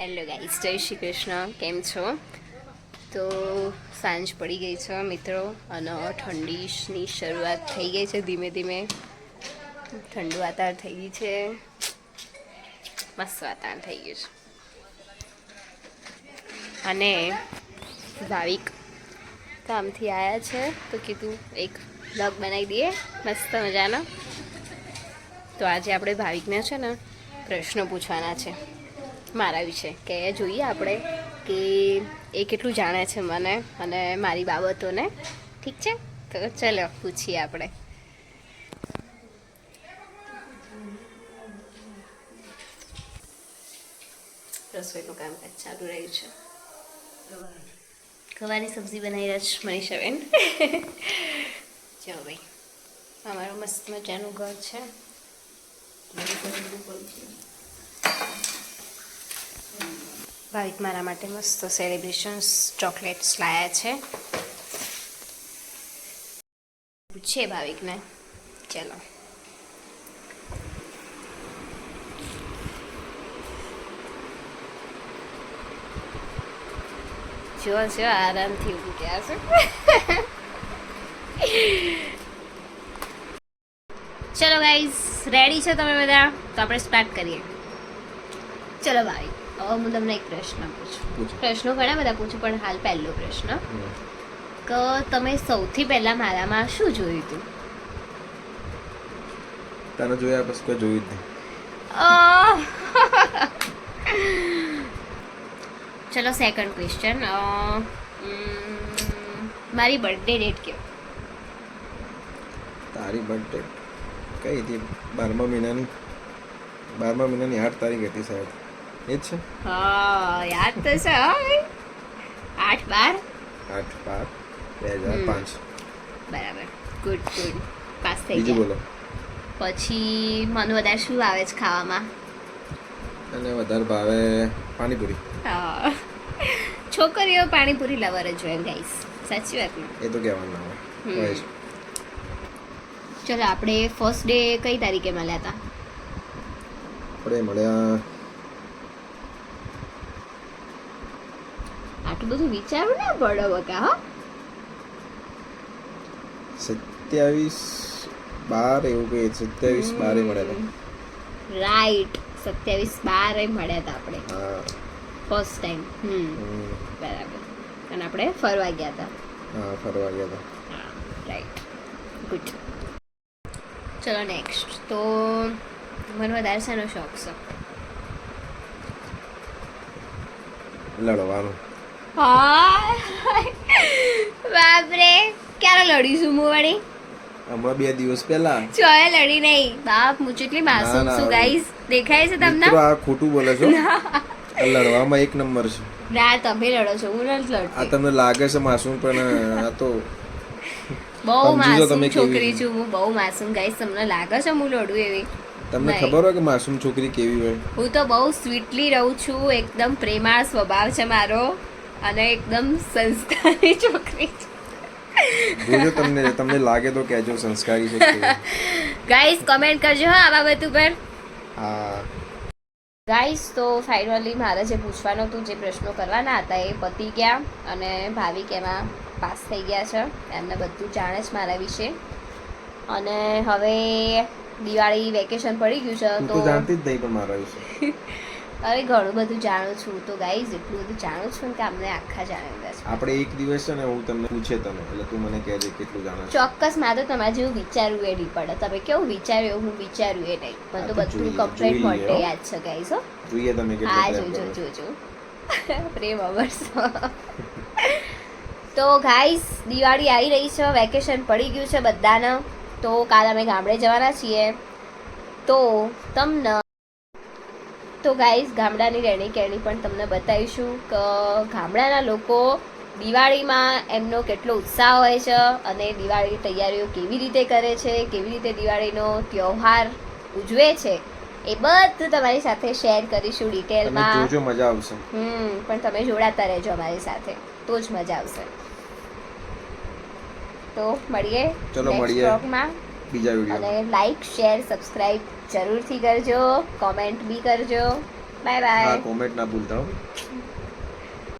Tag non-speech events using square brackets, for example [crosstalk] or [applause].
Hello guys જય શ્રી કૃષ્ણ, કેમ છો? તો સાંજ પડી ગઈ છે મિત્રો અને ઠંડીની શરૂઆત થઈ ગઈ છે ધીમે ધીમે. ઠંડુ વાતાવરણ થઈ ગયું છે. મસ્ત વાતાવરણ થઈ ગયું છે. અને ભાવિક કામથી આવ્યા છે તો કીધું એક બ્લોગ બનાવી દઈએ, મસ્ત મજાનો. તો આજે આપણે ભાવિકને છે ને પ્રશ્નો પૂછવાના છે. મારા છે કે જોઈએ આપણે કે એ કેટલું જાણે છે મને અને મારી બાબતોને. ઠીક છે? તો ચલો, પૂછીએ આપણે. રસોઈનું કામકાજ ચાલુ રહ્યું છે. ગવાની સબ્જી બનાવી રહ્યા છે મનીષાબેન ચાલો ભાઈ, અમારું મસ્ત મજાનું ઘર છે. ભાવિક મારા માટે મસ્ત સેલિબ્રેશન્સ ચોકલેટ્સ લાયા છે. પૂછીએ ભાવિકને. ચલો. જો જો આરામથી ઊભી ગયા છે. ચલો ગાઈઝ રેડી છો તમે બધા? તો આપણે સ્ટાર્ટ કરીએ. ચલો હવે હું તમને એક પ્રશ્ન પૂછું. પ્રશ્નો ઘણા બધા પૂછું પણ હાલ પહેલો પ્રશ્ન. કે તમે સૌથી પહેલા મારામાં શું જોયું હતું? તને જોયા પછી કોઈ જોયું જ નહીં. ચલો સેકન્ડ ક્વેશ્ચન મારી બર્થડે ડેટ કયો? તારી બર્થડે કઈ હતી? બારમા મહિનાની? બારમા મહિનાની આઠ તારીખ હતી સાહેબ. એ છે. હા યાદ તો છે હો આઠ બાર. આઠ બાર બે હજાર પાંચ. બરાબર. Good good. પાસ થઈ ગયા. બોલો. પછી મને વધારે શું આવે છે ખાવામાં? અને વધારે ભાવે પાણીપુરી. હા. છોકરીઓ પાણીપુરી લવર જ હોય ગાઈસ સાચી વાત ને? એ તો કહેવાનું જ. ચલો આપણે ફર્સ્ટ ડે કઈ તારીખે મળ્યા હતા? આપણે મળ્યા આટલું બધું વિચારવું ના પડે બકા હો. સત્યાવીસ બાર એવું કહીએ સત્યાવીસ બારે મળ્યા હતા રાઈટ સત્યાવીસ બારે મળ્યા હતા આપણે. ફર્સ્ટ ટાઈમ હમ. બરાબર. અને આપણે ફરવા ગયા હતા હા ફરવા ગયા હતા રાઈટ ગુડ ચલો નેક્સ્ટ તો મને વધારે શેનો શોખ છે? લડવાનું. બાપરે ક્યારે લડીશું હું વળી હમણાં બે દિવસ પહેલા. ચોય લડી નહીં. બાપ હું જેટલી માસૂમ છું. ગાઈસ દેખાય છે તમને? આ ખોટું બોલે છો? [laughs] લડવામાં એક નંબર છે. ના તમે લડો છો હું નથી આ તમને લાગે છે માસૂમ પણ આ તો બહુ માસૂમ છોકરી છું હું બહુ માસૂમ ગાઈસ તમને લાગે છે હું લડું એવી? તમને. ખબર હોય કે માસૂમ છોકરી કેવી હોય? હું તો બહુ સ્વીટલી રહું છું એકદમ પ્રેમાળ સ્વભાવ છે મારો. અને એકદમ સંસ્કારી છોકરી છું. જોજો તમને તમને લાગે તો કહેજો સંસ્કારી છે ગાઈસ કમેન્ટ કરજો હા આ બાબત ઉપર. હા. ગાઈસ તો ફાઇનલી મારે જે પૂછવાનું હતું જે પ્રશ્નો કરવાના હતા એ પતી ગયા અને ભાવિક એમાં પાસ થઈ ગયા છે. એમને બધું જાણે છે મારા વિશે. અને હવે દિવાળી વેકેશન પડી ગયું છે તો તો જાણતી જ નહીં પણ મારા વિશે. [laughs] હવે ઘણું બધું જાણું છું. તો ગાઈઝ એટલું બધું જાણું છું કે અમને આખા જાણેલા છે આપણે એક દિવસ છે ને હું તમને પૂછે તમે એટલે તું મને કહેજે કેટલું જાણો છે. ચોક્કસ મારે તો તમારે જેવું વિચારવું એ નહીં પડે તમે કેવું વિચાર્યું એવું હું વિચાર્યું એ નહીં. મને તો બધું કમ્પ્લેટ હો. યાદ છે ગાઈઝ હો. જોઈએ તમે હા કેટલું પ્રેમ જોજો જોજો. [laughs] પ્રેમ અવરસો. તો ગાઈસ દિવાળી આવી રહી છે વેકેશન પડી ગયું છે બધાના. તો કાલ અમે ગામડે જવાના છીએ. તો તમને તો ગાઈઝ ગામડાની રહેણી કહેણી પણ તમને બતાવીશું કે ગામડાના લોકો દિવાળીમાં એમનો કેટલો ઉત્સાહ હોય છે અને દિવાળીની તૈયારીઓ કેવી રીતે કરે છે કેવી રીતે દિવાળીનો તહેવાર ઉજવે છે એ બધું તમારી સાથે શેર કરીશું ડિટેલમાં જોજો મજા આવશે. હમ પણ તમે જોડાતા રહેજો અમારી સાથે તો જ મજા આવશે. તો મળીએ ચલો મળીએ. બીજા વીડિયો. અને લાઈક શેર સબસ્ક્રાઇબ જરૂરથી કરજો. કોમેન્ટ બી કરજો. બાય હા બાય કોમેન્ટ ના ભૂલતા હો.